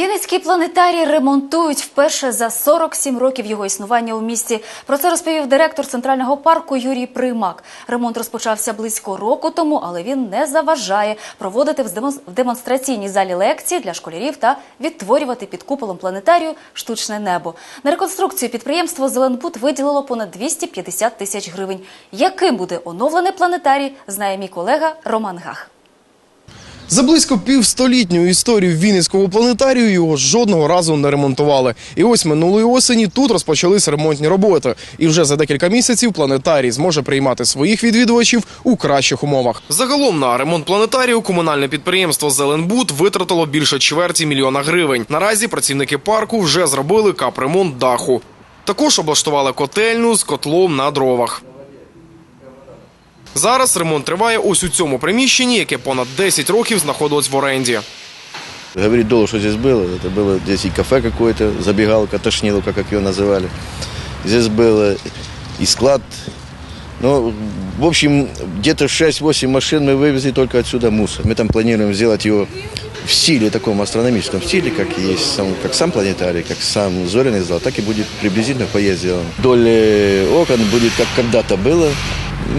Вінницький планетарій ремонтують вперше за 47 років його існування у місті. Про це розповів директор центрального парку Юрій Примак. Ремонт розпочався близько року тому, але він не заважає проводити в демон- демонстраційній залі лекції для школярів та відтворювати під куполом планетарію штучне небо. На реконструкцію підприємство Зеленбуд виділило понад 250 тисяч гривень. Яким буде оновлений планетарій, знає мій колега Роман Гах. За близько півстолітню історію Вінницького планетарію його жодного разу не ремонтували. І ось минулої осені тут розпочались ремонтні роботи. І вже за декілька місяців планетарій зможе приймати своїх відвідувачів у кращих умовах. Загалом на ремонт планетарію комунальне підприємство Зеленбуд витратило більше чверті мільйона гривень. Наразі працівники парку вже зробили капремонт даху. Також облаштували котельню з котлом на дровах. Зараз ремонт триває ось у цьому приміщенні, яке понад 10 років знаходилось в оренді. Говорить Долу, что здесь было. Это было здесь и кафе какое-то, забегалка, тошниловка, как ее называли. Здесь было и склад. Ну, в общем, где-то 6-8 машин мы вывезли только отсюда мусор. Мы там планируем сделать его в стиле, таком астрономическом стиле, как и есть сам, как сам планетарий, как сам зоренный зал, так и будет приблизительно поезд сделан. Вдоль э, окон будет, как когда-то было.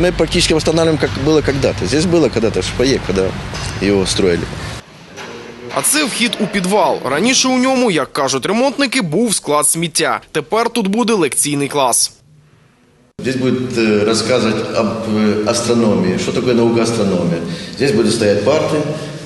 Мы практически восстанавливаем, как было когда-то. Здесь было когда-то шпае, когда его строили. А це вхід у підвал. Раніше у ньому, як кажуть ремонтники, був склад сміття. Тепер тут буде лекційний клас. Здесь будет э, рассказывать об э, астрономии, что такое наука астрономия. Здесь будут стоять парты,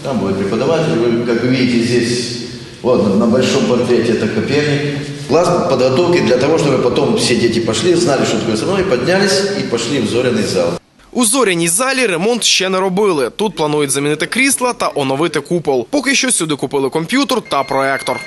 там будет преподаватель. Вы, как вы видите, здесь вот на большом портрете это Коперник. Класс подготовки для того, чтобы потом все дети пошли, знали, что такое астрономия, поднялись и пошли в зоряный зал. У зоряній залі ремонт ще не робили. Тут планують замінити крісла та оновити купол. Поки що сюди купили комп'ютер та проектор.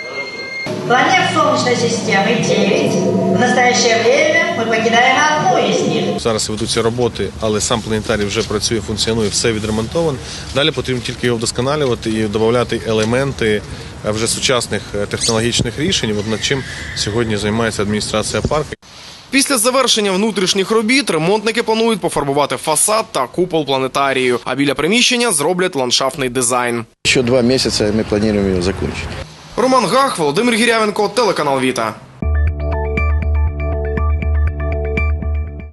Планет Солнечной системы 9. В настоящее время мы покидаем одну из них. Зараз ведуться роботи, але сам планетарій вже працює, функціонує, все відремонтовано. Далі потрібно тільки його вдосконалювати і додати елементи е, вже сучасних е, технологічних рішень. От над чим сьогодні займається адміністрація парку. Після завершення внутрішніх робіт ремонтники планують пофарбувати фасад та купол планетарію. А біля приміщення зроблять ландшафтний дизайн. Еще два месяца мы планируем его закончить. Роман Гах, Володимир Гірявенко, телеканал Віта.